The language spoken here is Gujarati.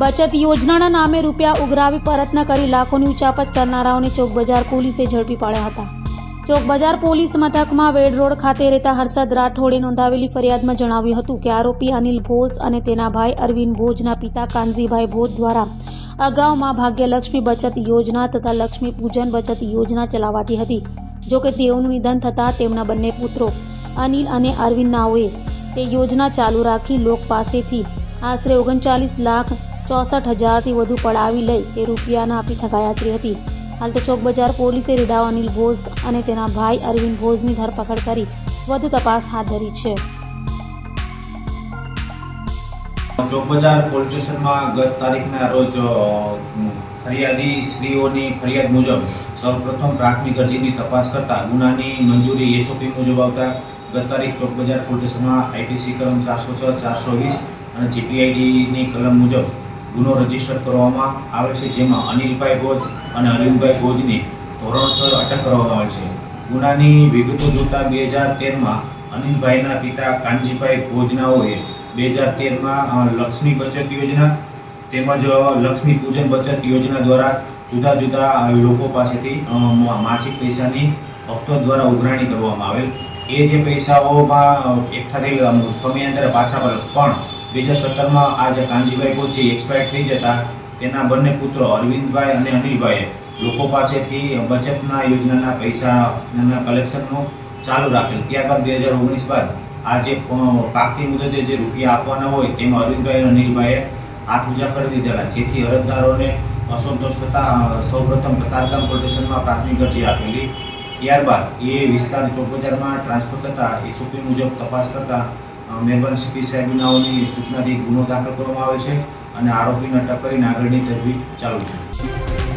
બચત યોજનાના નામે રૂપિયા ઉઘરાવી પરત ન કરી લાખોની ઉચાપત કરનારાઓને ચોક બજાર પોલીસે ઝડપી પાડ્યા હતા. ચોક બજાર પોલીસ મથકમાં વેડ રોડ ખાતે રહેતા હર્ષદ રાઠોડે નોંધાવેલી ફરિયાદમાં જણાવ્યું હતું કે આરોપી અનિલ ભોજ અને તેના ભાઈ અરવિંદ ભોજના પિતા કાનજીભાઈ ભોજ દ્વારા અગાઉમાં ભાગ્યલક્ષ્મી બચત યોજના તથા લક્ષ્મી પૂજન બચત યોજના ચલાવાતી હતી, જો કે તેઓનું નિધન થતાં તેમના બંને પુત્રો અનિલ અને અરવિંદ નાઓએ તે યોજના ચાલુ રાખી લોક પાસેથી આશરે ઓગણચાલીસ લાખ ચોસઠ હજારથી વધુ પડાવી લઈ તે રૂપિયાના આપી ઠગાયાત્રી હતી. હાલ તો ચોક પોલીસે રીડાવ અનિલ ભોજ અને તેના ભાઈ અરવિંદ ભોજની ધરપકડ કરી વધુ તપાસ હાથ ધરી છે. ચોક બજાર પોલીસ સ્ટેશનમાં ગત તારીખના રોજ ફરિયાદી શ્રીઓની ફરિયાદ મુજબ સૌપ્રથમ પ્રાથમિક અરજીની તપાસ કરતા ગુનાની મંજૂરી એસઓપી મુજબ આવતા ગત તારીખ ચોક બજાર પોલીસ સ્ટેશનમાં આઈપીસી કલમ ચારસો છ, ચારસો વીસ અને જીપીઆઈડીની કલમ મુજબ ગુનો રજિસ્ટર કરવામાં આવે છે, જેમાં અનિલભાઈ ભોજ અને અરવિંદભાઈ ભોજની ધોરણસર અટક કરવામાં આવે છે. ગુનાની વિગતો જોતા બે હજાર તેરમાં અનિલભાઈના પિતા કાનજીભાઈ ભોજનાઓએ બે હજાર તેરમાં લક્ષ્મી બચત યોજના તેમજ લક્ષ્મી પૂજન બચત યોજના દ્વારા જુદા જુદા લોકો પાસેથી માસિક પૈસાની ભક્તો દ્વારા ઉઘરાણી કરવામાં આવેલ. એ જે પૈસાઓમાં એકઠા થયેલા સમયાંતરે પાછા પણ બે હજાર સત્તરમાં આ જે કાનજીભાઈ કોચી એક્સપાયર થઈ જતા, તેના બંને પુત્રો અરવિંદભાઈ અને અનિલભાઈએ લોકો પાસેથી બચતના યોજનાના પૈસાના કલેક્શનનું ચાલુ રાખેલ. ત્યારબાદ બે હજાર ઓગણીસ બાદ આ જે પાકતી મુદતે જે રૂપિયા આપવાના હોય, તેમાં અરવિંદભાઈ અને અનિલભાઈએ હાથ ઉજા કરી દીધેલા, જેથી અરજદારોને અસંતોષ થતા સૌપ્રથમ કતારગામ પ્રદેશનમાં પ્રાથમિક અરજી આપેલી. ત્યારબાદ એ વિસ્તાર ચોક બજારમાં ટ્રાન્સફર થતાં એસઓપી મુજબ તપાસ કરતા મહેરબાન સીપી સાહેબનાઓની સૂચનાથી ગુનો દાખલ કરવામાં આવે છે અને આરોપીને અટક કરીને આગળની તજવીજ ચાલુ છે.